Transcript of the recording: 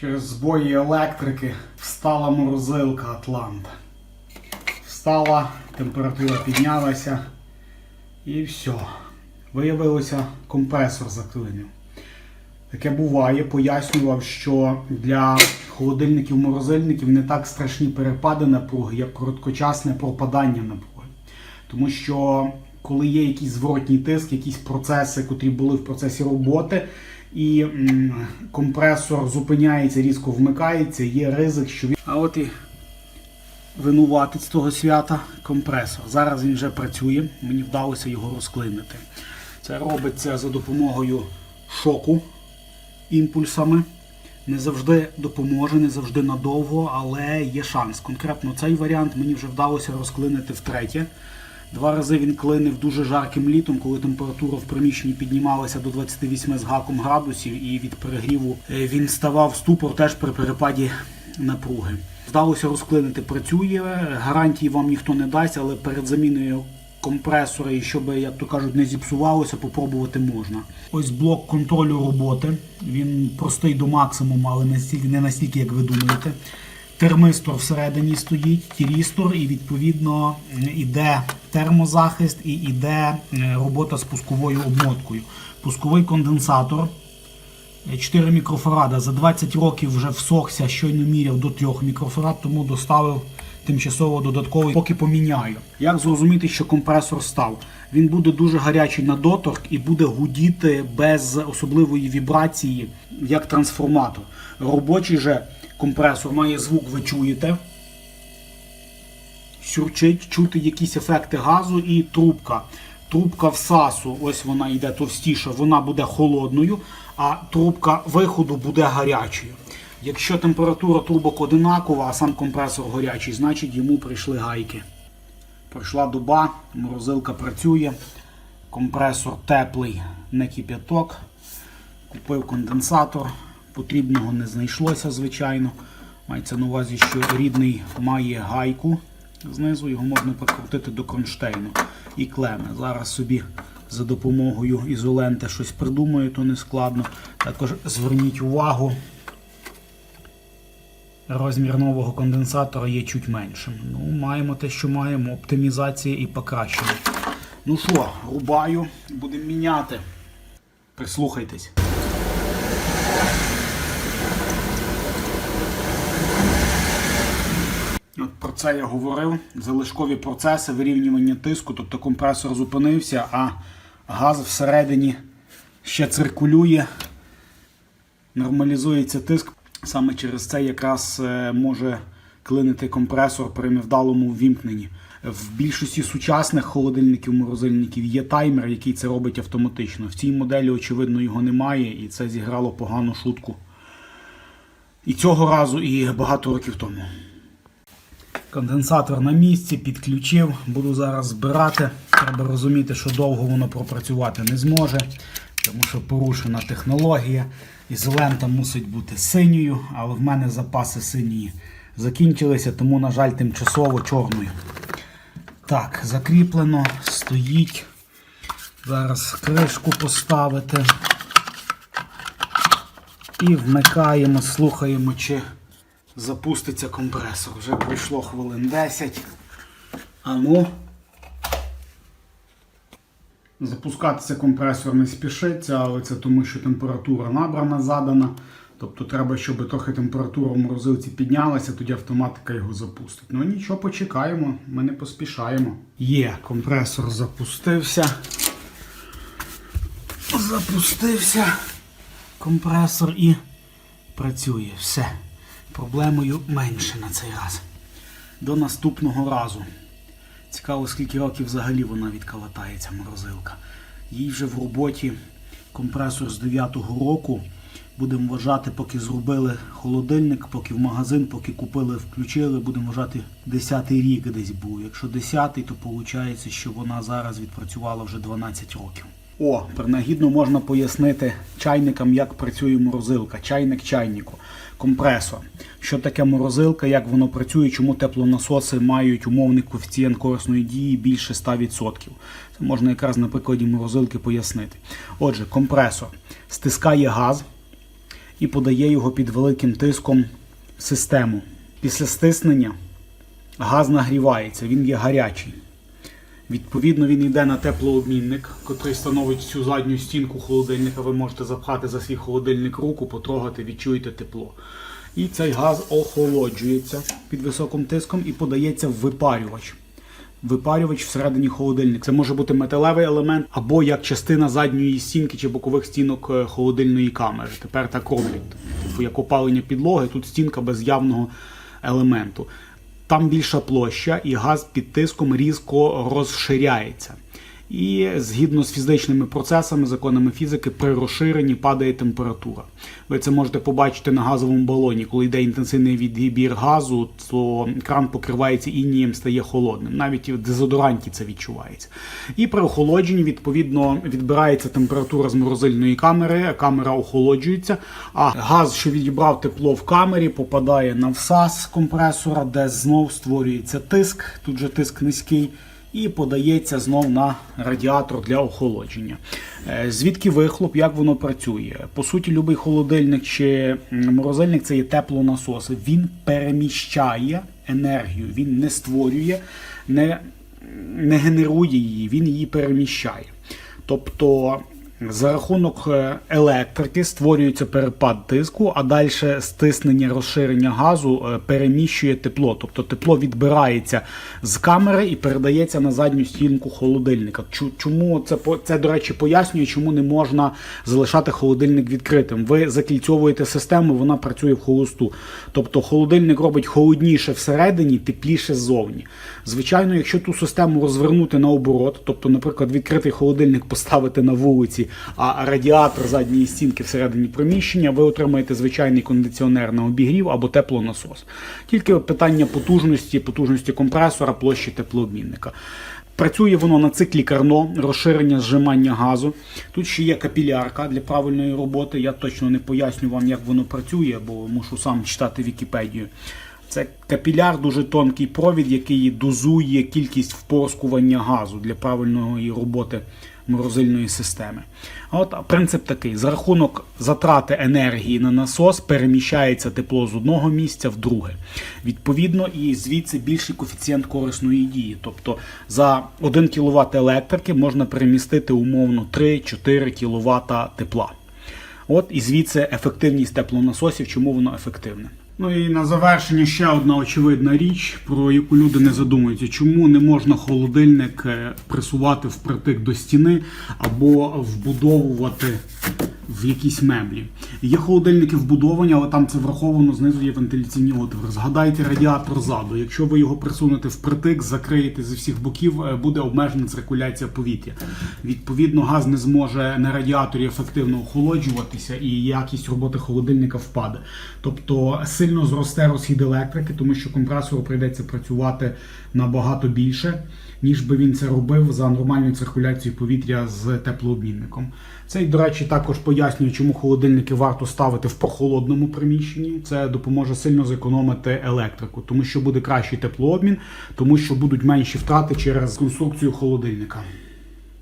Через збої електрики встала морозилка Атлант. Встала, температура піднялася і все. Виявилося, компресор заклинив. Таке буває, пояснював, що для холодильників морозильників не так страшні перепади напруги, як короткочасне пропадання напруги. Тому що коли є якийсь зворотній тиск, якісь процеси, котрі були в процесі роботи, і компресор зупиняється, різко вмикається, є ризик, що він. А от і винуватець того свята компресор. Зараз він вже працює, мені вдалося його розклинити. Це робиться за допомогою шоку імпульсами. Не завжди допоможе, не завжди надовго, але є шанс. Конкретно цей варіант мені вже вдалося розклинити втретє. Два рази він клинив дуже жарким літом, коли температура в приміщенні піднімалася до 28 з гаком градусів, і від перегріву е, він ставав ступор теж при перепаді напруги. Вдалося розклинити, працює. Гарантії вам ніхто не дасть, але перед заміною компресора, і щоб, як то кажуть, не зіпсувалося, попробувати можна. Ось блок контролю роботи. Він простий до максимуму, але не настільки, як ви думаєте. Термистор всередині стоїть, тірістор, і відповідно іде термозахист і іде е, робота з пусковою обмоткою. Пусковий конденсатор 4 мікрофарада. За 20 років вже всохся, щойно міряв до 3 мікрофарад, тому доставив тимчасово додатковий, поки поміняю. Як зрозуміти, що компресор став? Він буде дуже гарячий на доторк і буде гудіти без особливої вібрації, як трансформатор. Робочий же компресор має звук, ви чуєте. Сюрчить, чути якісь ефекти газу і трубка. Трубка всасу, ось вона йде товстіша, вона буде холодною, а трубка виходу буде гарячою. Якщо температура трубок одинакова, а сам компресор гарячий, значить йому прийшли гайки. Пройшла доба, морозилка працює, компресор теплий, не кип'яток. Купив конденсатор, потрібного не знайшлося, звичайно. Мається на увазі, що рідний має гайку. Знизу його можна прикрутити до кронштейну і клеми. Зараз собі за допомогою ізоленти щось придумаю, то не складно. Також зверніть увагу, розмір нового конденсатора є чуть меншим. Ну, маємо те, що маємо, оптимізація і покращення. Ну що, рубаю, будемо міняти. Прислухайтесь. От про це я говорив. Залишкові процеси вирівнювання тиску, тобто компресор зупинився, а газ всередині ще циркулює, нормалізується тиск. Саме через це якраз е, може клинити компресор при невдалому ввімкненні. В більшості сучасних холодильників, морозильників є таймер, який це робить автоматично. В цій моделі, очевидно, його немає, і це зіграло погану шутку. І цього разу, і багато років тому. Конденсатор на місці, підключив, буду зараз збирати. Треба розуміти, що довго воно пропрацювати не зможе, тому що порушена технологія. Ізолента мусить бути синьою, але в мене запаси синьої закінчилися, тому, на жаль, тимчасово чорною. Так, закріплено, стоїть. Зараз кришку поставити. І вмикаємо, слухаємо, чи запуститься компресор. Вже пройшло хвилин 10. А ну. Запускатися компресор не спішиться, але це тому, що температура набрана, задана. Тобто треба, щоб трохи температура в морозилці піднялася, тоді автоматика його запустить. Ну нічого, почекаємо, ми не поспішаємо. Є, компресор запустився. Запустився компресор і працює. Все. Проблемою менше на цей раз. До наступного разу. Цікаво, скільки років взагалі вона відкалатається, морозилка. Їй вже в роботі компресор з 9-го року. Будемо вважати, поки зробили холодильник, поки в магазин, поки купили, включили, будемо вважати 10-й рік десь був. Якщо 10-й, то виходить, що вона зараз відпрацювала вже 12 років. О, принагідно можна пояснити чайникам, як працює морозилка. Чайник чайнику, компресор. Що таке морозилка, як воно працює, чому теплонасоси мають умовний коефіцієнт корисної дії більше 100%. Це можна якраз на прикладі морозилки пояснити. Отже, компресор стискає газ і подає його під великим тиском в систему. Після стиснення газ нагрівається, він є гарячий. Відповідно, він йде на теплообмінник, котрий становить всю задню стінку холодильника. Ви можете запхати за свій холодильник руку, потрогати, відчуєте тепло. І цей газ охолоджується під високим тиском і подається в випарювач. Випарювач всередині холодильника. Це може бути металевий елемент або як частина задньої стінки чи бокових стінок е, холодильної камери. Тепер так роблять. Типу як опалення підлоги, тут стінка без явного елементу. Там більша площа, і газ під тиском різко розширяється. І згідно з фізичними процесами, законами фізики, при розширенні падає температура. Ви це можете побачити на газовому балоні. Коли йде інтенсивний відбір газу, то кран покривається інієм, стає холодним. Навіть в дезодоранті це відчувається. І при охолодженні, відповідно, відбирається температура з морозильної камери, камера охолоджується, а газ, що відібрав тепло в камері, попадає на всас компресора, де знов створюється тиск. Тут же тиск низький і подається знов на радіатор для охолодження. Е, Звідки вихлоп, як воно працює? По суті, будь-який холодильник чи морозильник це є теплонасос. Він переміщає енергію, він не створює, не, не генерує її, він її переміщає. Тобто за рахунок е, електрики створюється перепад тиску, а далі стиснення розширення газу е, переміщує тепло. Тобто тепло відбирається з камери і передається на задню стінку холодильника. Чому це це, до речі, пояснює, чому не можна залишати холодильник відкритим. Ви закільцовуєте систему, вона працює в холосту. Тобто холодильник робить холодніше всередині, тепліше ззовні. Звичайно, якщо ту систему розвернути наоборот, тобто, наприклад, відкритий холодильник поставити на вулиці, а радіатор задньої стінки всередині приміщення, ви отримаєте звичайний кондиціонер на обігрів або теплонасос. Тільки питання потужності, потужності компресора, площі теплообмінника. Працює воно на циклі Карно, розширення зжимання газу. Тут ще є капілярка для правильної роботи. Я точно не поясню вам, як воно працює, бо мушу сам читати Вікіпедію. Це капіляр, дуже тонкий провід, який дозує кількість впорскування газу для правильної роботи морозильної системи. От принцип такий: за рахунок затрати енергії на насос переміщається тепло з одного місця в друге. Відповідно, і звідси більший коефіцієнт корисної дії. Тобто за 1 кВт електрики можна перемістити умовно 3-4 кВт тепла. От і звідси ефективність теплонасосів, чому воно ефективне. Ну і на завершення ще одна очевидна річ, про яку люди не задумуються, чому не можна холодильник е, присувати впритик до стіни або вбудовувати в якісь меблі. Є холодильники вбудовані, але там це враховано, знизу є вентиляційні отвори. Згадайте радіатор ззаду. Якщо ви його присунете впритик, закриєте зі всіх боків, е, буде обмежена циркуляція повітря. Відповідно, газ не зможе на радіаторі ефективно охолоджуватися і якість роботи холодильника впаде. Тобто сильно зросте розхід електрики, тому що компресору прийдеться працювати набагато більше, ніж би він це робив за нормальною циркуляцією повітря з теплообмінником. Це, до речі, також пояснює, чому холодильники варто ставити в прохолодному приміщенні. Це допоможе сильно зекономити електрику, тому що буде кращий теплообмін, тому що будуть менші втрати через конструкцію холодильника.